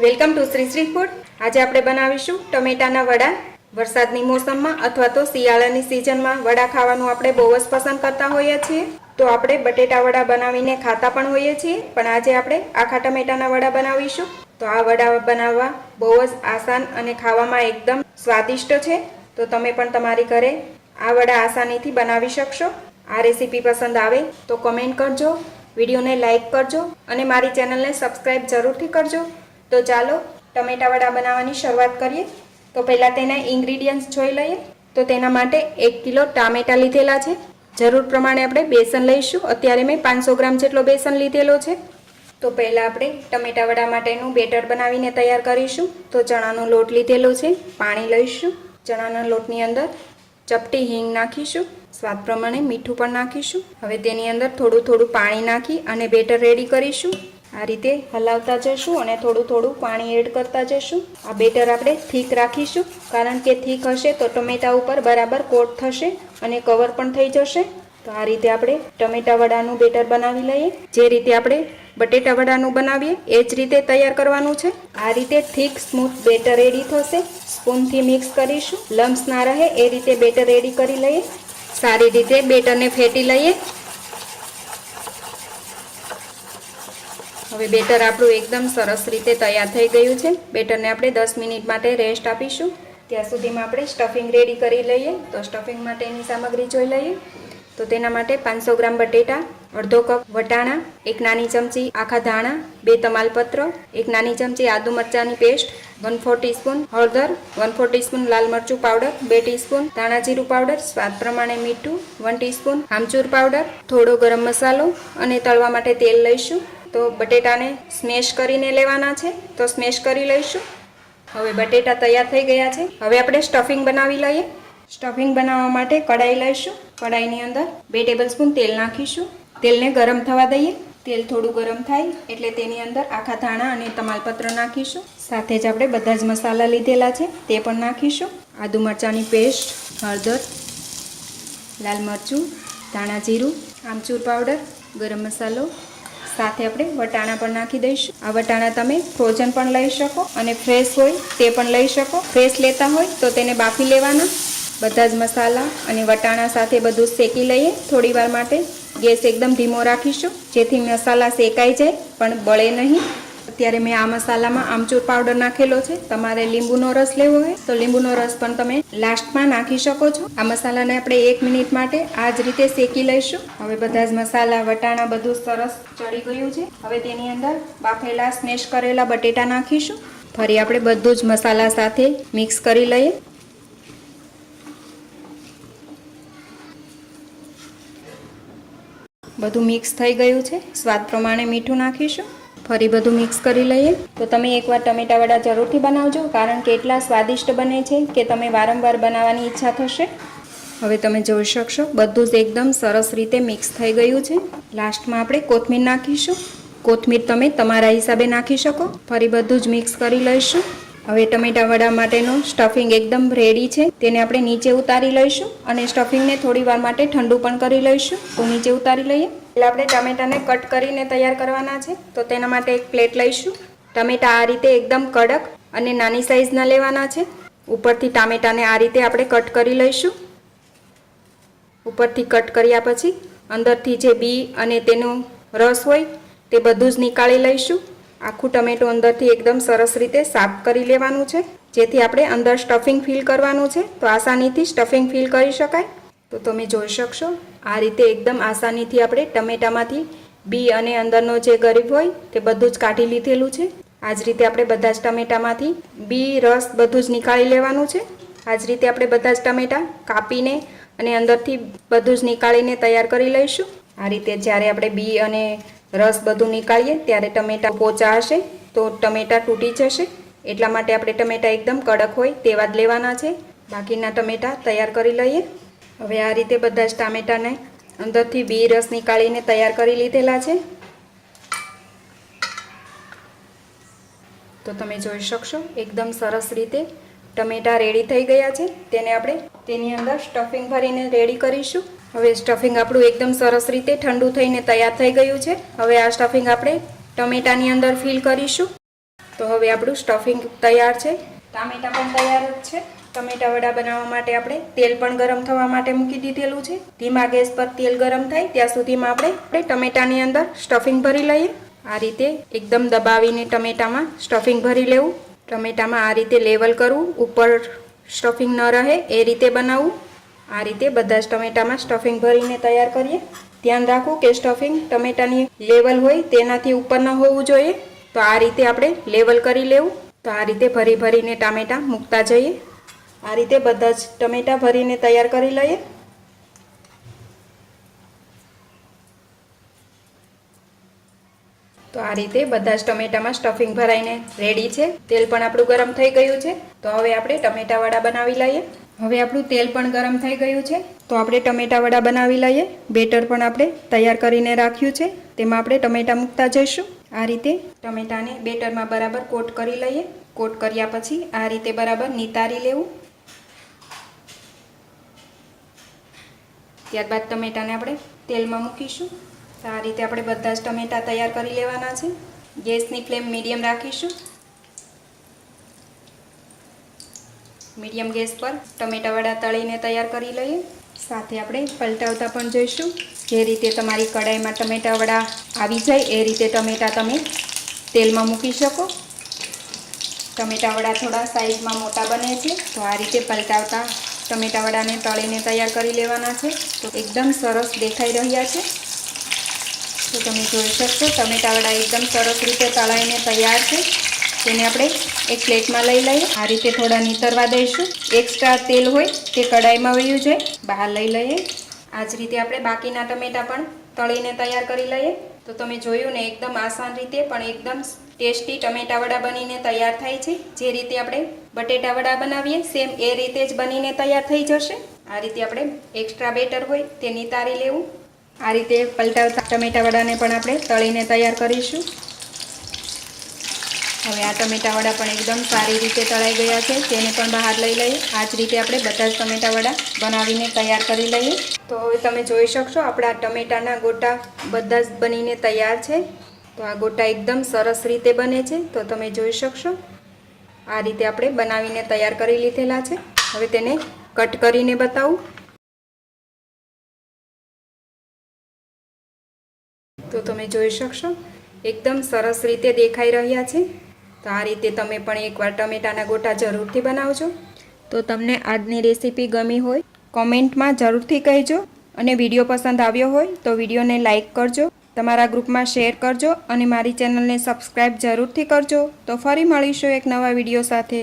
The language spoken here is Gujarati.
Welcome to Shri Shri food. આજે આપણે બનાવીશું ટમેટાના વડા. વરસાદની મોસમમાં અથવા તો શિયાળાની સિઝનમાં વડા ખાવાનું આપણે બહુ જ પસંદ કરતા હોઈએ છીએ. તો આપણે બટેટા વડા બનાવીને ખાતા પણ હોઈએ છીએ. પણ આજે આપણે આખા ટમેટાના વડા બનાવીશું. તો આ વડા બનાવવા બહુ જ આસાન અને ખાવામાં એકદમ સ્વાદિષ્ટ છે. તો તમે પણ તમારી ઘરે આ વડા આસાનીથી બનાવી શકશો. આ રેસીપી પસંદ આવે તો કમેન્ટ કરજો, વિડીયોને લાઇક કરજો અને મારી ચેનલને સબસ્ક્રાઈબ જરૂરથી કરજો. તો ચાલો ટમેટા વડા બનાવવાની શરૂઆત કરીએ. તો પહેલાં તેના ઇન્ગ્રીડિયન્ટ્સ જોઈ લઈએ. તો તેના માટે એક કિલો ટામેટા લીધેલા છે. જરૂર પ્રમાણે આપણે બેસન લઈશું. અત્યારે મેં પાંચસો ગ્રામ જેટલો બેસન લીધેલો છે. તો પહેલાં આપણે ટમેટા વડા માટેનું બેટર બનાવીને તૈયાર કરીશું. તો ચણાનો લોટ લીધેલો છે. પાણી લઈશું. ચણાના લોટની અંદર ચપટી હિંગ નાખીશું. સ્વાદ પ્રમાણે મીઠું પણ નાખીશું. હવે તેની અંદર થોડું થોડું પાણી નાખી અને બેટર રેડી કરીશું. આ રીતે હલાવતા જશું અને થોડું થોડું પાણી એડ કરતા જશું. આ બેટર આપણે થીક રાખીશું. કારણ કે થીક હશે તો ટમેટા ઉપર બરાબર કોટ થશે અને કવર પણ થઈ જશે. તો આ રીતે આપણે ટમેટા વડાનું બેટર બનાવી લઈએ. જે રીતે આપણે બટેટા વડાનું બનાવીએ, એ જ રીતે તૈયાર કરવાનું છે. આ રીતે થીક, સ્મૂથ બેટર રેડી થશે. સ્પૂનથી મિક્સ કરીશું. લમ્સ ના રહે, એ રીતે બેટર રેડી કરી લઈએ. સારી રીતે બેટરને ફેટી લઈએ. હવે બેટર આપણું એકદમ સરસ રીતે તૈયાર થઈ ગયું છે. બેટરને આપણે દસ મિનિટ માટે રેસ્ટ આપીશું. ત્યાં સુધીમાં આપણે સ્ટફિંગ રેડી કરી લઈએ. તો સ્ટફિંગ માટેની સામગ્રી જોઈ લઈએ. તો તેના માટે પાંચસો ગ્રામ બટેટા, અડધો કપ વટાણા, એક નાની ચમચી આખા ધાણા, બે તમાલપત્ર, એક નાની ચમચી આદુ મરચાંની પેસ્ટ વન ફોર ટીસ્પૂન હળદર વન ફોર ટીસ્પૂન લાલ મરચું પાવડર બે ટીસ્પૂન ધાણા જીરું પાવડર સ્વાદ પ્રમાણે મીઠું વન ટીસ્પૂન આમચૂર પાવડર થોડો ગરમ મસાલો અને તળવા માટે તેલ લઈશું. તો બટેટાને સ્મેશ કરીને લેવાના છે. તો સ્મેશ કરી લઈશું. હવે બટેટા તૈયાર થઈ ગયા છે. હવે આપણે સ્ટફિંગ બનાવી લઈએ. સ્ટફિંગ બનાવવા માટે કડાઈ લઈશું. કડાઈની અંદર બે ટેબલ સ્પૂન તેલ નાખીશું. તેલને ગરમ થવા દઈએ. તેલ થોડું ગરમ થાય એટલે તેની અંદર આખા ધાણા અને તમાલપત્ર નાખીશું. સાથે જ આપણે બધા જ મસાલા લીધેલા છે. તે પણ નાખીશું. આદુ મરચાંની પેસ્ટ, હળદર, લાલ મરચું, ધાણા જીરું, આમચૂર પાવડર, ગરમ મસાલો સાથે આપણે વટાણા પણ નાખી દઈશું. આ વટાણા તમે ફ્રોઝન પણ લઈ શકો અને ફ્રેશ હોય તે પણ લઈ શકો. ફ્રેશ લેતા હોય તો તેને બાફી લેવાના. બધા જ મસાલા અને વટાણા સાથે બધું શેકી લઈએ. થોડીવાર માટે ગેસ એકદમ ધીમો રાખીશું. જેથી મસાલા શેકાઈ જાય, પણ બળે નહીં. અત્યારે મેં આ મસાલામાં આમચૂર પાવડર નાખેલો છે. તમારે લીંબુનો રસ લેવો હોય તો લીંબુનો રસ પણ તમે લાસ્ટમાં નાખી શકો છો. આ મસાલાને આપણે એક મિનિટ માટે આ જ રીતે શેકી લઈશું. હવે બધા જ મસાલા, વટાણા બધું સરસ ચડી ગયું છે. હવે તેની અંદર બાફેલા, સ્મેશ કરેલા બટેટા નાખીશું. ફરી આપણે બધું જ મસાલા સાથે મિક્સ કરી લઈએ. બધું મિક્સ થઈ ગયું છે. સ્વાદ પ્રમાણે મીઠું નાખીશું. ફરી બધું મિક્સ કરી લઈએ. તો તમે એકવાર ટમેટા વડા જરૂરથી બનાવજો, કારણ કે એટલા સ્વાદિષ્ટ બને છે કે તમે વારંવાર બનાવવાની ઈચ્છા થશે. હવે તમે જોઈ શકશો, બધું જ એકદમ સરસ રીતે મિક્સ થઈ ગયું છે. લાસ્ટમાં આપણે કોથમીર નાખીશું. કોથમીર તમે તમારા હિસાબે નાખી શકો. ફરી બધું જ મિક્સ કરી લઈશું. હવે ટમેટાવડા માટેનું સ્ટફિંગ એકદમ રેડી છે. તેને આપણે નીચે ઉતારી લઈશું અને સ્ટફિંગને થોડી વાર માટે ઠંડુ પણ કરી લઈશું. તો નીચે ઉતારી લઈએ. એટલે આપણે ટમેટાને કટ કરીને તૈયાર કરવાના છે. તો તેના માટે એક પ્લેટ લઈશું. ટમેટા આ રીતે એકદમ કડક અને નાની સાઇઝના લેવાના છે. ઉપરથી ટામેટાને આ રીતે આપણે કટ કરી લઈશું. ઉપરથી કટ કર્યા પછી અંદરથી જે બી અને તેનો રસ હોય તે બધું જ નીકાળી લઈશું. આખું ટમેટું અંદરથી એકદમ સરસ રીતે સાફ કરી લેવાનું છે. જેથી આપણે અંદર સ્ટફિંગ ફિલ કરવાનું છે. તો આસાનીથી સ્ટફિંગ ફિલ કરી શકાય. તો તમે જોઈ શકશો. આ રીતે એકદમ આસાનીથી આપણે ટમેટામાંથી બી અને અંદરનો જે ગરીબ હોય તે બધું જ કાઢી લીધેલું છે. આ જ રીતે આપણે બધા જ ટમેટામાંથી બી, રસ બધું જ નીકાળી લેવાનું છે. આ જ રીતે આપણે બધા જ ટમેટા કાપીને અને અંદરથી બધું જ નીકાળીને તૈયાર કરી લઈશું. આ રીતે જ્યારે આપણે બી અને રસ બધું નીકાળીએ ત્યારે ટમેટા પોચા હશે તો ટમેટા તૂટી જશે. એટલા માટે આપણે ટમેટા એકદમ કડક હોય તેવા જ લેવાના છે. બાકીના ટમેટા તૈયાર કરી લઈએ. હવે આ રીતે બધા જ ટામેટાને અંદરથી બી રસ નીકાળીને તૈયાર કરી લીધેલા છે. તો તમે જોઈ શકશો, એકદમ સરસ રીતે ટમેટા રેડી થઈ ગયા છે. તેને આપણે તેની અંદર સ્ટફિંગ ભરીને રેડી કરીશું. હવે સ્ટફિંગ આપણું એકદમ સરસ રીતે ઠંડુ થઈને તૈયાર થઈ ગયું છે. હવે આ સ્ટફિંગ આપણે ટમેટાની અંદર ફિલ કરીશું. તો હવે આપણું સ્ટફિંગ તૈયાર છે. ટામેટા પણ તૈયાર જ છે. ટમેટા વડા બનાવવા માટે આપણે તેલ પણ ગરમ થવા માટે મૂકી દીધેલું છે. ધીમા ગેસ પર તેલ ગરમ થાય ત્યાં સુધીમાં આપણે ટમેટાની અંદર સ્ટફિંગ ભરી લઈએ. આ રીતે એકદમ દબાવીને ટમેટામાં સ્ટફિંગ ભરી લેવું. ટમેટામાં આ રીતે લેવલ કરવું. ઉપર સ્ટફિંગ ન રહે એ રીતે બનાવવું. આ રીતે બધા જ ટમેટામાં સ્ટફિંગ ભરીને તૈયાર કરીએ. ધ્યાન રાખવું કે સ્ટફિંગ ટમેટાની લેવલ હોય તેનાથી ઉપર ન હોવું જોઈએ. તો આ રીતે આપણે લેવલ કરી લેવું. તો આ રીતે ભરી ભરીને ટામેટા મૂકતા જઈએ. આ રીતે બધા જ ટમેટા ભરીને તૈયાર કરી લઈએ. તો આ રીતે બધા જ ટમેટામાં સ્ટફિંગ ભરાઈને રેડી છે. તેલ પણ આપણું ગરમ થઈ ગયું છે. તો હવે આપણે ટમેટાવાળા બનાવી લઈએ. હવે આપણું તેલ પણ ગરમ થઈ ગયું છે. તો આપણે ટમેટાવાળા બનાવી લઈએ. બેટર પણ આપણે તૈયાર કરીને રાખ્યું છે. તેમાં આપણે ટમેટા મૂકતા જઈશું. આ રીતે ટમેટાને બેટરમાં બરાબર કોટ કરી લઈએ. કોટ કર્યા પછી આ રીતે બરાબર નિતારી લેવું. ત્યારબાદ ટમેટાને આપણે તેલમાં મૂકીશું. તો આ રીતે આપણે બધા જ ટમેટા તૈયાર કરી લેવાના છે. ગેસની ફ્લેમ મીડિયમ રાખીશું. મીડિયમ ગેસ પર ટમેટાવાળા તળીને તૈયાર કરી લઈએ. સાથે આપણે પલટાવતા પણ જઈશું. જે રીતે તમારી કડાઈમાં ટમેટાવાળા આવી જાય, એ રીતે ટમેટા તમે તેલમાં મૂકી શકો. ટમેટાવાળા થોડા સાઈઝમાં મોટા બને છે. તો આ રીતે પલટાવતા ટમેટા વડાને તળીને તૈયાર કરી લેવાના છે. તો એકદમ સરસ દેખાઈ રહ્યા છે. તો તમે જોઈ શકશો ટમેટા વડા એકદમ સરસ રીતે તળાઈને તૈયાર છે. તેને આપણે એક પ્લેટમાં લઈ લઈએ. આ રીતે થોડા નીતરવા દઈશું. એક્સ્ટ્રા તેલ હોય તે કડાઈમાં વયું જાય. બહાર લઈ લઈએ. આ જ રીતે આપણે બાકીના ટમેટા પણ તળીને તૈયાર કરી લઈએ. તો તમે જોયું ને, એકદમ આસાન રીતે, પણ એકદમ ટેસ્ટી ટમેટા વડા બનીને તૈયાર થાય છે. જે રીતે આપણે બટેટા વડા બનાવીએ, સેમ એ રીતે જ બનીને તૈયાર થઈ જશે. આ રીતે આપણે એક્સ્ટ્રા બેટર હોય તે નિતારી લેવું. આ રીતે પલટાવતા ટમેટા વડાને પણ આપણે તળીને તૈયાર કરીશું. હવે આ ટમેટાવાળા પણ એકદમ સારી રીતે તળાઈ ગયા છે. તેને પણ બહાર લઈ લઈએ. આ જ રીતે આપણે બધા જ ટમેટાવાળા બનાવીને તૈયાર કરી લઈએ. તો હવે તમે જોઈ શકશો, આપણા ટમેટાના ગોટા બધા જ બનીને તૈયાર છે. તો આ ગોટા એકદમ સરસ રીતે બને છે. તો તમે જોઈ શકશો, આ રીતે આપણે બનાવીને તૈયાર કરી લીધેલા છે. હવે તેને કટ કરીને બતાવું. તો તમે જોઈ શકશો, એકદમ સરસ રીતે દેખાઈ રહ્યા છે. તો આ રીતે તમે પણ એકવાર ટમેટાના ગોટા જરૂરથી બનાવજો. તો તમને આજની રેસીપી ગમી હોય, કોમેન્ટમાં જરૂરથી કહેજો અને વીડિયો પસંદ આવ્યો હોય તો વિડીયોને લાઇક કરજો, તમારા ગ્રુપમાં શેર કરજો અને મારી ચેનલને સબસ્ક્રાઈબ જરૂરથી કરજો. તો ફરી મળીશું એક નવા વીડિયો સાથે.